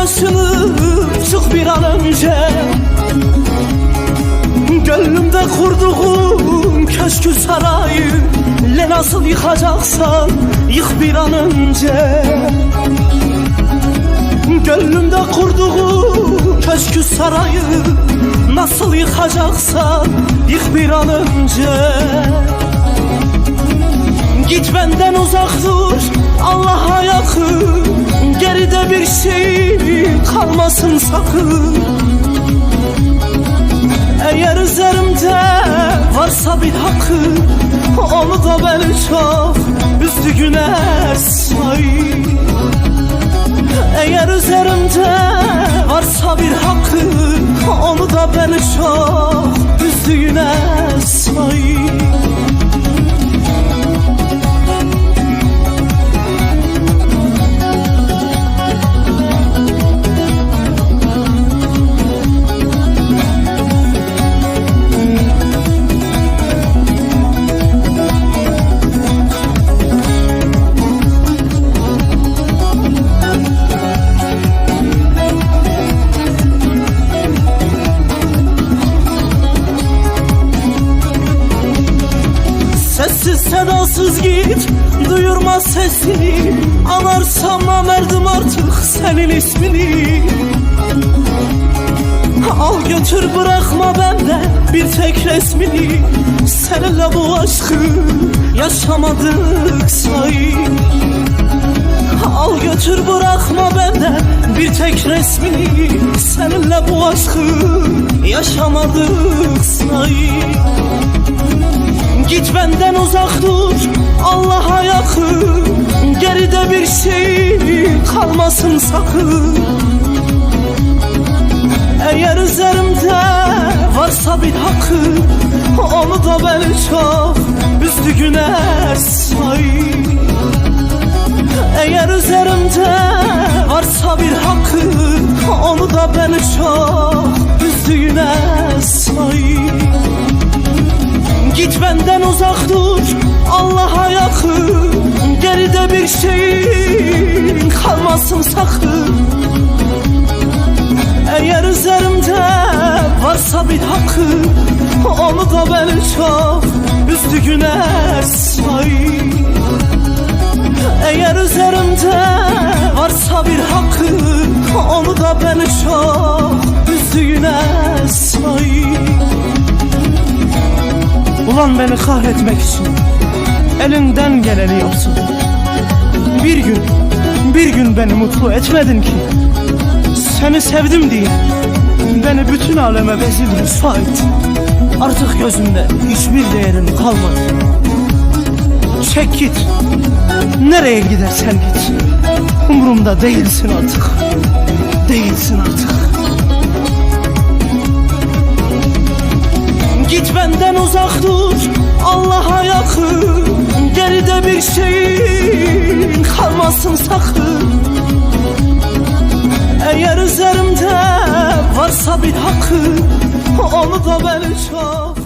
taşınıp çık bir an önce. Gönlümde kurduğum köşkü sarayı Le nasıl yıkacaksan yık bir an önce. Gönlümde kurduğum köşkü sarayı Nasıl yıkacaksan yık bir an önce. Git benden uzak dur Allah'a yakın Geride bir şey kalmasın sakın. Eğer üzerimde varsa bir hakkı Onu da beni çok üstü güne say. Eğer üzerimde varsa bir hakkı Onu da beni çok Sedasız git Duyurma sesini. Anarsam namerdim artık senin ismini. Al götür bırakma benden bir tek resmini. Seninle bu aşkı yaşamadık say Al götür bırakma benden bir tek resmini. Seninle bu aşkı yaşamadık say Git benden uzak dur Allah'a yakın. Geride bir şey kalmasın sakın. Eğer üzerimde varsa bir hakkı Onu da beni çok üzdü güne say Eğer üzerimde varsa bir hakkı Onu da beni çok benden uzak dur Allah'a yakın. Geride bir şey kalmasın sakın. Eğer üzerimde varsa bir hakkı Onu da beni çok üzdü güne say Eğer üzerimde varsa Ulan beni kahretmek için elinden geleni yapsın. Bir gün, bir gün beni mutlu etmedin ki. Seni sevdim diye beni bütün aleme bezil rüsva ettin. Artık gözümde hiçbir değerin kalmadı. Çek git, nereye gidersen git. Umurumda değilsin artık, değilsin artık. Git benden uzak dur Allah'a yakın. Geride bir şey kalmasın sakın. Eğer üzerimde varsa bir hakkı Onu da beni çok